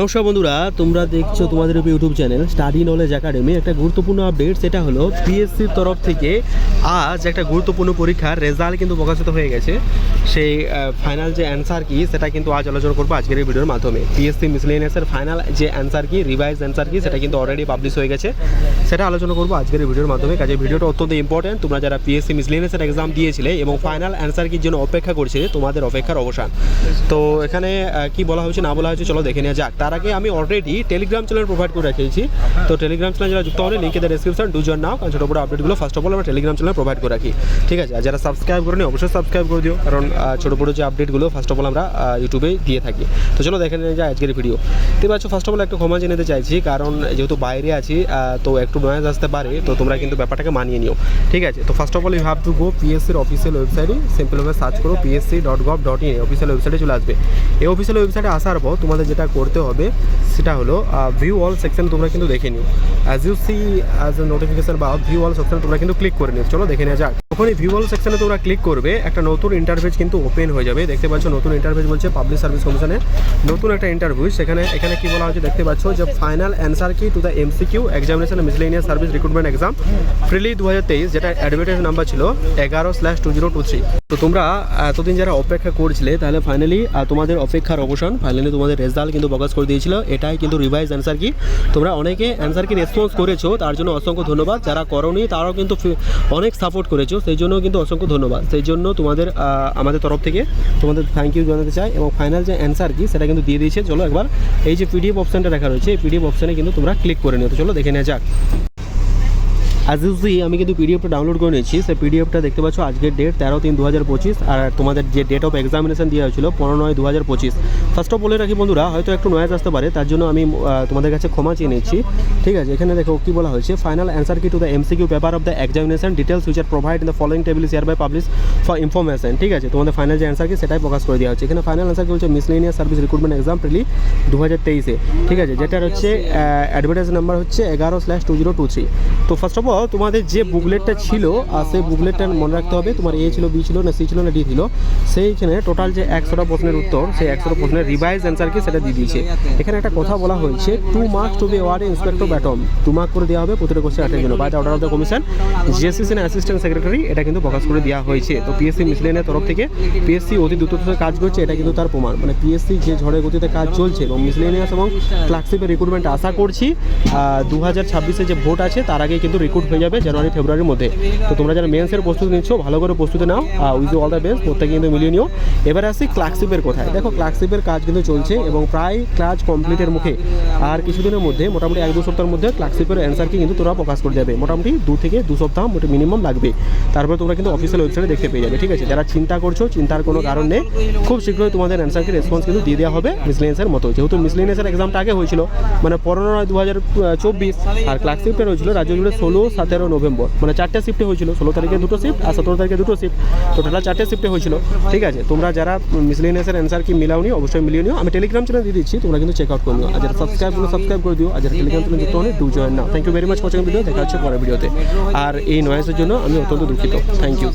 নমস্কার বন্ধুরা, তোমরা দেখছ তোমাদের YouTube channel study knowledge academy একটা গুরুত্বপূর্ণ আপডেট সেটা হলো পিএসসির তরফ থেকে আজ একটা গুরুত্বপূর্ণ পরীক্ষার রেজাল্ট কিন্তু প্রকাশিত হয়ে গেছে। সেই ফাইনাল যে অ্যান্সার কি, সেটা কিন্তু আজ আলোচনা করব আজকের এই ভিডিওর মাধ্যমে। পিএসসি মিসলেনিয়াসের ফাইনাল যে answer key revise answer key, সেটা কিন্তু অলরেডি পাবলিশ হয়ে গেছে। সেটা আলোচনা করব আজকের এই ভিডিওর মাধ্যমে। কাজে ভিডিওটা অত্যন্ত ইম্পর্টেন্ট তোমরা যারা পিএসসি মিসলেনিয়াসের এক্সাম দিয়েছিলে এবং ফাইনাল অ্যান্সার কির জন্য অপেক্ষা করছিলে, তোমাদের অপেক্ষার অবসান। তো এখানে কি বলা হয়েছে, না বলা হয়েছে, চলো দেখে নেওয়া যাক। তার আগে আমি অলরেডি টেলিগ্রাম চ্যানেল প্রোভাইড করে রেখেছি। তো টেলিগ্রাম চ্যানেল যারা যুক্ত হলে লিঙ্কে ডেসক্রিপশন দুজন নাও কারণ ছোটো বড় আপডেটগুলো ফার্স্ট অফ অল আমরা টেলিগ্রাম চ্যানেল প্রোভাইড করে রাখি। ঠিক আছে, আর যারা সাবস্ক্রাইব করেনি অবশ্যই সাবস্ক্রাইব করে দিও, কারণ ছোটো বড়ো যে আপডেটগুলো ফার্স্ট অফ অল আমরা ইউটিউবে দিয়ে থাকি। তো চলো দেখে নেওয়া যায় আজকের ভিডিও তো এবার ফার্স্ট অফ অল একটু ক্ষমা জেনে চাইছি, কারণ যেহেতু বাইরে আছি তো একটু নয়েজ আসতে পারে, তো তোমরা কিন্তু ব্যাপারটাকে মানিয়ে নিও। ঠিক আছে, তো first of all you have to go পিএসসির official ওয়েবসাইটে সিম্পলভাবে সার্চ করো PSC dot gov dot in official ওয়েবসাইটে চলে আসবে। এই অফিসিয়াল ওয়েবসাইটে আসার পর তোমাদের যেটা করতে হবে সেটা হলো ভিউ অল সেকশন তোমরা কিন্তু দেখে নিও। As you see as a notification বা ভিউ অল সেকশন তোমরা কিন্তু ক্লিক করে নিও। চলো দেখে নেওয়া যাক। যখন এই ভিউ সেকশনে তোমরা ক্লিক করবে, একটা নতুন ইন্টারভেজ কিন্তু ওপেন হয়ে যাবে। দেখতে পাচ্ছ, নতুন ইন্টারভেজ বলছে পাবলিক সার্ভিস কমিশনের নতুন একটা ইন্টারভিউ সেখানে, এখানে কি বলা হচ্ছে দেখতে পাচ্ছ যে final answer key to the MCQ examination miscellaneous service recruitment exam prelim দু হাজার তেইশ, যেটা অ্যাডভার্টাইজ নাম্বার ছিল এগারো slash two zero two three তো তোমরা এতদিন যারা অপেক্ষা করছিলে, তাহলে ফাইনালি তোমাদের অপেক্ষার অবসান ফাইনালি তোমাদের রেজাল্ট কিন্তু প্রকাশ করে দিয়েছিল। এটাই কিন্তু রিভাইজ অ্যান্সার কি তোমরা অনেকে অ্যান্সার কি রেসপন্স করেছ, তার জন্য অসংখ্য ধন্যবাদ। যারা করনি, তারাও কিন্তু অনেক সাপোর্ট করেছ। সেই জন্য কিন্তু অসংখ্য ধন্যবাদ। সেই জন্য তোমাদের আমাদের তরফ থেকে তোমাদের থ্যাংক ইউ জানাতে চাই এবং ফাইনাল যে অ্যান্সার কি সেটা কিন্তু দিয়ে দিয়েছে। চলো একবার এই যে পিডিএফ অপশানটা রাখা রয়েছে, এই পিডিএফ অপশানে কিন্তু তোমরা ক্লিক করে নিও। তো চলো দেখে নেওয়া যাক। আজ ইউজি আমি কিন্তু পিডিএফটা ডাউনলোড করে নিয়েছি। সেই পিডিএফটা দেখতে পাচ্ছ আজকের ডেট তেরো তিন দু হাজার পঁচিশ। আর তোমাদের যে ডেট অফ এক্সামিনেশন দেওয়া হয়েছিল, পনেরো নয় দু হাজার পঁচিশ ফার্স্ট অফ বলে রাখি বন্ধুরা হয়তো একটু নয়েজ আসতে পারে, তার জন্য আমি তোমাদের কাছে ক্ষমা চেয়ে নিচ্ছি। ঠিক আছে, এখানে দেখো কি বলা হয়েছে। Final answer key to the MCQ paper of the examination details which are provide in the following table share by publish for information ঠিক আছে, তোমাদের ফাইনাল যে অ্যান্সার কি সেটাই প্রকাশ করে দেওয়া হচ্ছে এখানে ফাইনাল অ্যান্সার কি হচ্ছে miscellaneous service recruitment exam prelim দু হাজার তেইশে। ঠিক আছে, যেটার হচ্ছে অ্যাডভার্টাইজ নাম্বার হচ্ছে এগারো slash two zero two three তো ফার্স্ট অফ অল তোমাদের যে বুকলেটটা ছিল আর সেই বুকলেটটা মনে রাখতে হবে, তোমার এ ছিল বি ছিল, না সি ছিল, না ডি ছিল, সেইখানে টোটাল যে একশোটা প্রশ্নের উত্তর, সেই একশোটা প্রশ্নের রিভাইজ অ্যান্সার কি সেটা দিয়ে দিয়েছে। এখানে একটা কথা বলা হয়েছে টু মার্কস টু বি ওয়ার্ড ইন্সপেক্টর ব্যাটম টু মার্ক করে দেওয়া হবে প্রতিটা কোশ্চেন আটের জন্য। By order of the commission GSC assistant secretary এটা কিন্তু প্রকাশ করে দেওয়া হয়েছে। তো পিএসসি মিসলেনের তরফ থেকে পিএসসি অতি দ্রুততার কাজ করছে, এটা কিন্তু তার প্রমাণ। মানে পিএসসি যে ঝড়ের গতিতে কাজ চলছে এবং মিসলেনিয়াস এবং ক্লার্কশিপের রিক্রুটমেন্ট আশা করছি দু হাজার ছাব্বিশে যে ভোট আছে, তার আগে কিন্তু রিক্রুট হয়ে যাবে জানুয়ারি, ফেব্রুয়ারির মধ্যে। তো তোমরা যারা মেন্সের প্রস্তুতি নিচ্ছ, ভালো করে প্রস্তুতি নাও। আর উইজ অল দ্য বেস্ট, প্রত্যেকে কিন্তু মিলিয়ে নিও। এবার আসি ক্লার্কশিপের কোথায়। দেখো, ক্লার্কশিপের কাজ কিন্তু চলছে এবং প্রায় কাজ কমপ্লিটের মুখে। আর কিছুদিনের মধ্যে, মোটামুটি এক দু সপ্তাহের মধ্যে ক্লার্কশিপের অ্যান্সারকে কিন্তু তোরা প্রকাশ করে যাবে। মোটামুটি দু থেকে দু সপ্তাহ মিনিমাম লাগবে। তারপরে তোমরা কিন্তু অফিসিয়াল ওয়েবসাইটে দেখতে পেয়ে যাবে, ঠিক আছে? যারা চিন্তা করছ, চিন্তার কোনো কারণ নেই, খুব শীঘ্রই তোমাদের অ্যান্সারকে রেসপন্স কিন্তু দিয়ে দেওয়া হবে মিসলেন্সের মতো। যেহেতু মিসলেন্সের এক্সামটা আগে হয়েছিল মানে পনেরো নয় দু হাজার চব্বিশ, আর ক্লার্কশিপটা হয়েছিল রাজ্য জুড়ে ষোলো সতেরো নভেম্বর। মানে চারটে শিফটে হয়েছিল, ষোলো তারিখে দুটো শিফট আর সতেরো তারিখে দুটো শিফট তো টোটাল চারটে শিফটে হয়েছিল। ঠিক আছে, তোমরা যারা মিসলিনিয়াসের অ্যান্সার কি মিলাও মিলাওনি অবশ্যই মিলিয়ে নিও। আমি টেলিগ্রাম চ্যানেল দিয়ে দিচ্ছি, তোমরা কিন্তু চেক আউট করে নিও। আর যারা সাবস্ক্রাইব করো সাবস্ক্রাইব করে দিও। আর যারা টেলিগ্রাম চ্যানেল যুক্ত হলে do join now thank you very much watching video দেখা হচ্ছে পরের ভিডিওতে আর এই নয়েসের জন্য আমি অত্যন্ত দুঃখিত। Thank you